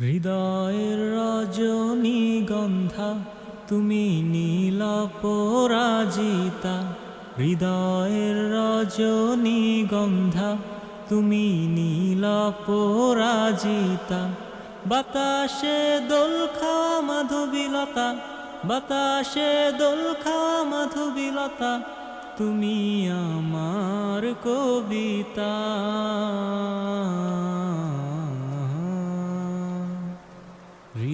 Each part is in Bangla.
হৃদয়ের রজনীগন্ধা তুমি নীলাপরাজিতা। হৃদয়ের রজনীগন্ধা তুমি নীলাপরাজিতা। বাতাসে দোল মাধবীলতা, বাতাসে দোল মাধবীলতা, তুমি আমার কবিতা।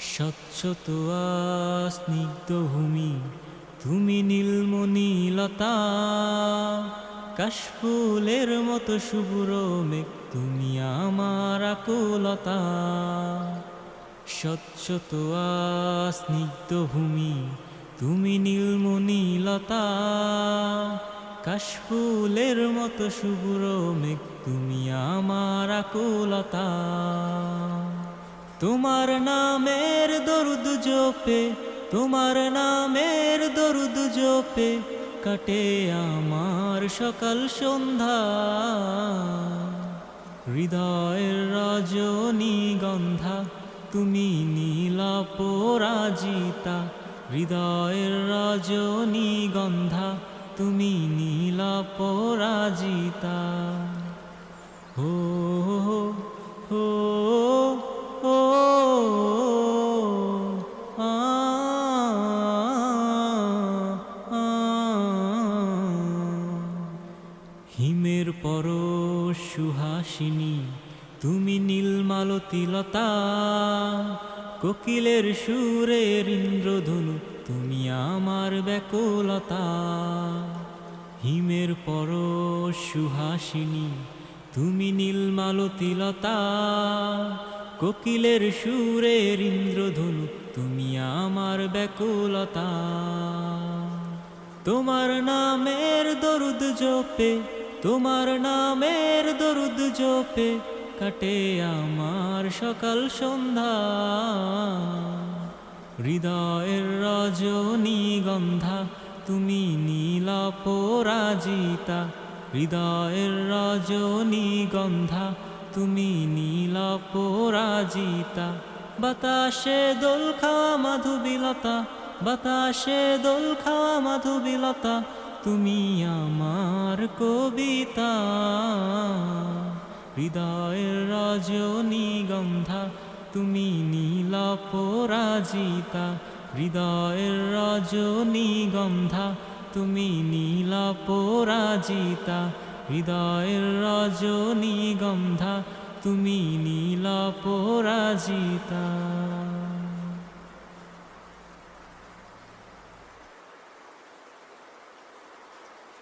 স্বচ্ছ স্নিগ্ধ ভূমি তুমি নীলমণিলতা কাশফুলের মতো শুভ্র মেঘ, তুমি আমার আকুলতা। স্বচ্ছ স্নিগ্ধ ভূমি তুমি নীলমণিলতা কাশফুলের মতো শুভ্র মেঘ, তুমি আমার আকুলতা। তোমার নামের দরুদ জোপে, তোমার নামের দরুদ জোপে, কাটে আমার সকাল সন্ধ্যা। হৃদয়ের রজনীগন্ধা, তুমি নীলাপরাজিতা। হৃদয়ের রজনীগন্ধা, তুমি নীলাপরাজিতা। হিমের পর সুহাসিনী, তুমি নীলমালতিলতা কোকিলের সুরের ইন্দ্রধনু, তুমি আমার ব্যাকুলতা। হিমের পর সুহাসিনী, তুমি নীলমালতিলতা কোকিলের সুরের ইন্দ্রধনু, তুমি আমার ব্যাকুলতা। তোমার নামের দরুদ জপে তোমার নামের দরুদ জপে কাটে আমার সকাল সন্ধ্যা। হৃদয়ের রজনীগন্ধা তুমি নীলাপরাজিতা হৃদয়ের রজনীগন্ধা তুমি নীলাপরাজিতা বাতাসে দোল খাওয়া মাধুবিলতা, বাতাসে দোল খাওয়া মাধুবিলতা তুমি আমার কবিতা। হৃদয়ের রজনীগন্ধা, তুমি নীলাপরাজিতা হৃদয়ের রজনীগন্ধা, তুমি নীলাপরাজিতা হৃদয়ের রজনীগন্ধা, তুমি নীলাপরাজিতা